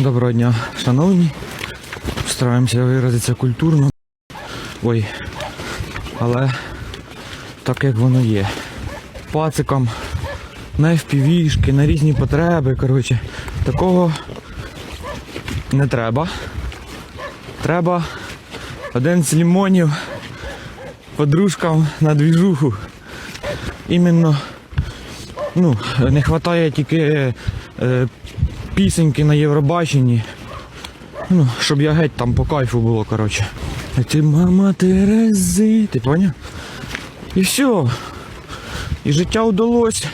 Доброго дня, шановні. Стараємося виразитися культурно. Ой. Але так як воно є. Пацикам на FPV-шки, на різні потреби. Коротше, такого не треба. Треба 11 лімонів подружкам на двіжуху. Іменно ну, не вистачає тільки е, пісеньки на Євробаченні. Ну, щоб я геть там по кайфу було, коротше. Ти мама Терези, ти поняв? І все. І життя вдалося.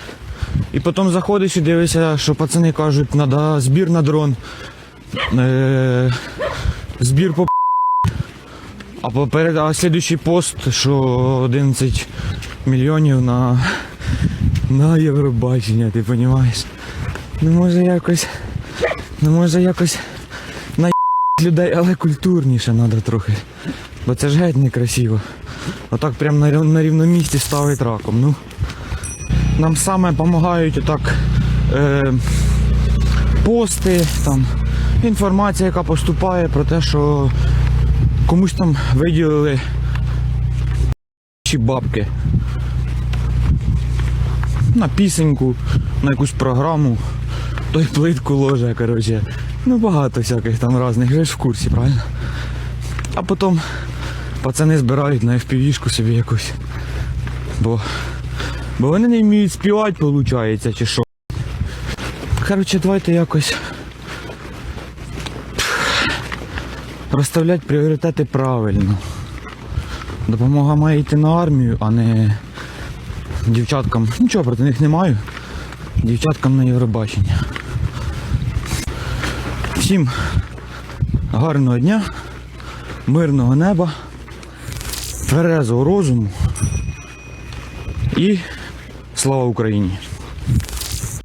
І потім заходиш і дивишся, що пацани кажуть, треба збір на дрон. Е, збір по а поперед, а слідуючий пост, що 11 мільйонів на, на Євробачення, ти розумієш? Ну може якось. Ну може якось на людей, але культурніше треба трохи. Бо це ж геть некрасиво. Отак прям на, на рівному місці ставить раком. Ну. Нам саме допомагають отак е, пости, там, інформація, яка поступає про те, що комусь там виділили чи бабки на пісеньку, на якусь програму, той плитку ложе, коротше. Ну багато всяких там різних, ви ж в курсі, правильно? А потім пацани збирають на FPV-шку собі якусь. Бо, бо вони не вміють співати, виходить, чи що. Коротше, давайте якось розставляти пріоритети правильно. Допомога має йти на армію, а не дівчаткам. Нічого проти них не маю. Дівчаткам на Євробачення. Всім гарного дня, мирного неба, тверезого розуму і слава Україні!